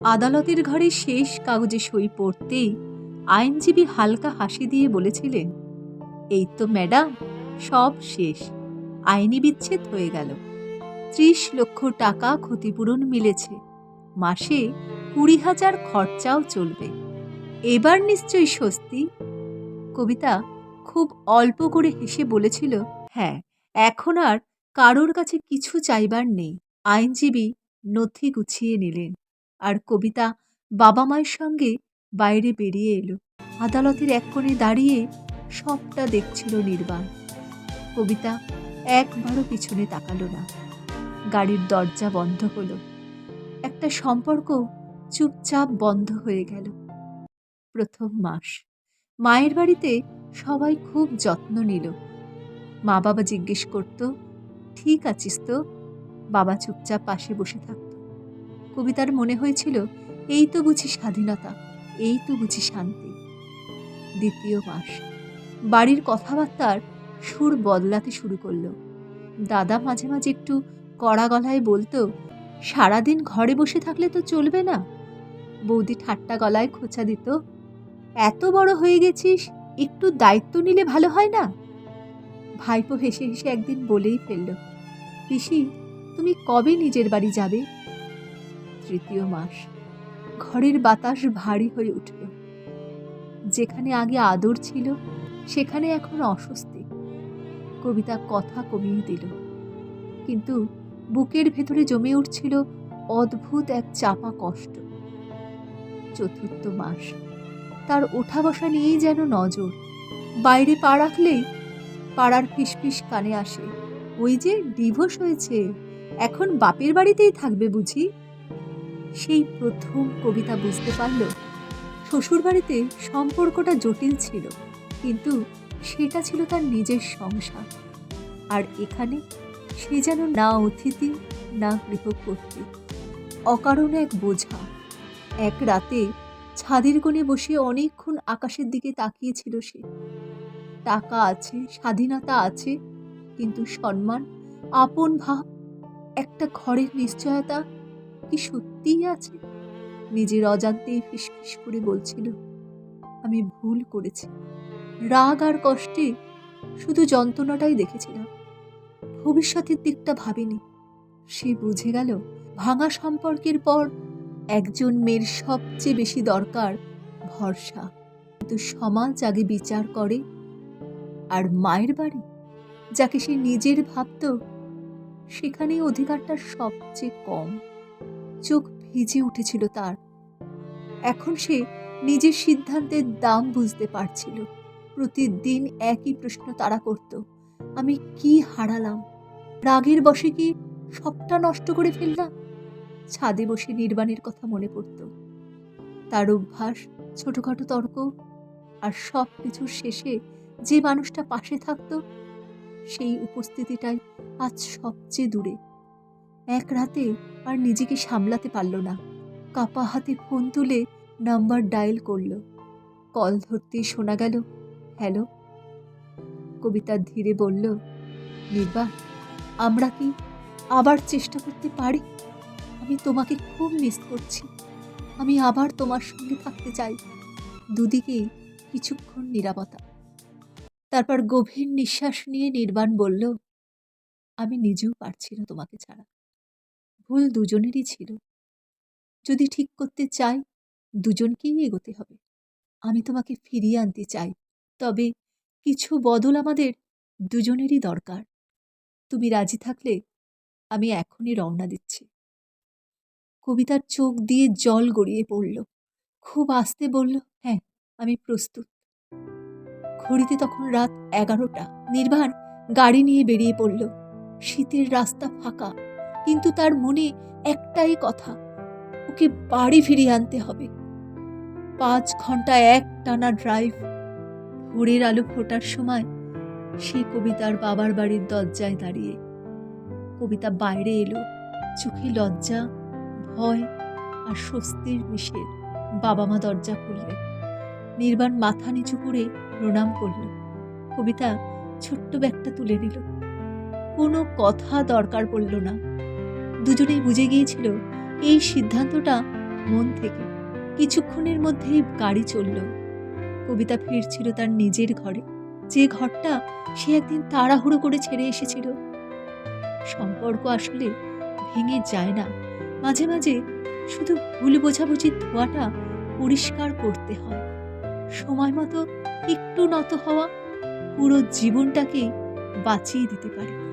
আদালতের ঘরে শেষ কাগজে সই পড়তেই আইনজীবী হালকা হাসি দিয়ে বলেছিলেন, এই তো ম্যাডাম, সব শেষ, আইনি বিচ্ছেদ হয়ে গেল। ত্রিশ লক্ষ টাকা ক্ষতিপূরণ মিলেছে, মাসে কুড়ি হাজার খরচাও চলবে। এবার নিশ্চয়ই স্বস্তি? কবিতা খুব অল্প করে হেসে বলেছিল হ্যাঁ এখন আর কারোর কাছে কিছু চাইবার নেই। আইনজীবী নথি গুছিয়ে নিলেন। আর কবিতা বাবা মায়ের সঙ্গে বাইরে বেরিয়ে এলো। আদালতের এক কোণে দাঁড়িয়ে সবটা দেখছিল নির্বাণ। কবিতা একবারও পিছনে তাকালো না। গাড়ির দরজা বন্ধ হলো। একটা সম্পর্ক চুপচাপ বন্ধ হয়ে গেল। প্রথম মাস। মায়ের বাড়িতে সবাই খুব যত্ন নিল। মা বাবা জিজ্ঞেস করত, ঠিক আছিস তো? বাবা চুপচাপ পাশে বসে থাকত। কবিতার মনে হয়েছিল, এই তো বুঝি স্বাধীনতা, এই তো বুঝি শান্তি। দ্বিতীয় মাস। বাড়ির কথাবার্তার সুর বদলাতে শুরু করল। দাদা মাঝে মাঝে একটু কড়া গলায় বলতো, সারাদিন ঘরে বসে থাকলে তো চলবে না? বৌদি ঠাট্টা গলায় খোঁচা দিত, এত বড় হয়ে গেছিস, একটু দায়িত্ব নিলে ভালো হয় না? ভাইপো হেসে হেসে একদিন বলেই ফেলল, পিসি, তুমি কবে নিজের বাড়ি যাবে? তৃতীয় মাস, ঘরের বাতাস ভারী হয়ে উঠল। যেখানে আগে আদর ছিল, সেখানে এখন অস্বস্তি। কবিতা কথা কমিয়ে দিল। কিন্তু বুকের ভেতরে জমে উঠছিল অদ্ভুত এক চাপা কষ্ট। চতুর্থ মাস, তার ওঠা বসা নিয়েই যেন নজর। বাইরে পা রাখলেই পাড়ার ফিসফিস কানে আসে। ওই যে ডিভোর্স হয়েছে, এখন বাপের বাড়িতেই থাকবে বুঝি? সেই প্রথম কবিতা বুঝতে পারল। শ্বশুর বাড়িতে সম্পর্কটা জটিল ছিল, কিন্তু সেটা ছিল তার নিজের সংসার। আর এখানে সে যেন না অতিথি, না গৃহকর্ত্রী। অকারণ এক বোঝা। এক রাতে ছাদের কোণে বসে অনেকক্ষণ আকাশের দিকে তাকিয়েছিল সে। টাকা আছে, স্বাধীনতা আছে, কিন্তু সম্মান, আপন ভাব একটা ঘরের নিশ্চয়তা কি সত্যিই আছে? নিজের অজান্তেই ফিসফিস করে বলছিল, আমি ভুল করেছি। রাগ আর কষ্টে শুধু যন্ত্রণাটাই দেখেছিলাম। ভবিষ্যতের দিকটা ভাবিনি। সে বুঝে গেল, ভাঙা সম্পর্কের পর একজন মেয়ের সবচেয়ে বেশি দরকার ভরসা। কিন্তু সমাজ আগে বিচার করে আর মায়ের বাড়ি, যাকে সে নিজের ভাবত, সেখানেই অধিকারটা সবচেয়ে কম। চোখ ভিজে উঠেছিল তার। এখন সে নিজের সিদ্ধান্তের দাম বুঝতে পারছিল। প্রতিদিন একই প্রশ্ন তারা করত, আমি কি হারালাম? রাগের বসে কি সবটা নষ্ট করে ফেললাম? ছাদে বসে নির্বাণের কথা মনে পড়ত। তার অভ্যাস, ছোটখাটো তর্ক আর সব কিছুর শেষে যে মানুষটা পাশে থাকত, সেই উপস্থিতিটাই আজ সবচেয়ে দূরে। এক রাতে আর নিজেকে সামলাতে পারল না। কাপা হাতে ফোন তুলে নাম্বার ডায়াল করল। কল ধরতেই শোনা গেল, হ্যালো? কবিতা ধীরে বলল নির্বাণ আমরা কি আবার চেষ্টা করতে পারি? আমি তোমাকে খুব মিস করছি। আমি আবার তোমার সঙ্গে থাকতে চাই। দুদিকেই কিছুক্ষণ নিরাপত্তা। তারপর গভীর নিঃশ্বাস নিয়ে নির্বাণ বলল, আমি নিজেও পারছি না তোমাকে ছাড়া। ভুল দুজনেরই ছিল। যদি ঠিক করতে চাই, দুজনকেই এগোতে হবে। আমি তোমাকে ফিরিয়ে আনতে চাই, তবে কিছু বদল আমাদের দুজনেরই দরকার। তুমি রাজি থাকলে আমি এখনই রওনা দিচ্ছি। কবিতার চোখ দিয়ে জল গড়িয়ে পড়ল। খুব আস্তে বলল হ্যাঁ আমি প্রস্তুত। ঘড়িতে তখন রাত এগারোটা। নির্বাণ গাড়ি নিয়ে বেরিয়ে পড়ল। শীতের রাস্তা ফাঁকা। কিন্তু তার মনে একটাই কথা, ওকে বাড়ি ফিরিয়ে আনতে হবে। পাঁচ ঘণ্টা এক টানা ড্রাইভ ভোরের আলো ফোটার সময় সে কবিতার বাবার বাড়ির দরজায় দাঁড়িয়ে। কবিতা বাইরে এলো, চোখে লজ্জা, ভয় আর স্বস্তির মিশেল বাবা মা দরজা খুললেন নির্বাণ মাথা নিচু করে প্রণাম করল। কবিতা ছোট্ট ব্যাগটা তুলে নিল। কোনো কথা দরকার পড়ল না। দুজনেই বুঝে গিয়েছিল এই সিদ্ধান্তটা মন থেকে। কিছুক্ষণের মধ্যেই গাড়ি চলল। কবিতা ফিরছিল তার নিজের ঘরে। যে ঘরটা সে একদিন তাড়াহুড়ো করে ছেড়ে এসেছিল। সম্পর্ক আসলে ভেঙে যায় না। মাঝে মাঝে শুধু ভুল বোঝাবুঝির ধোয়াটা পরিষ্কার করতে হয়। সময় মতো একটু নত হওয়া পুরো জীবনটাকেই বাঁচিয়ে দিতে পারে।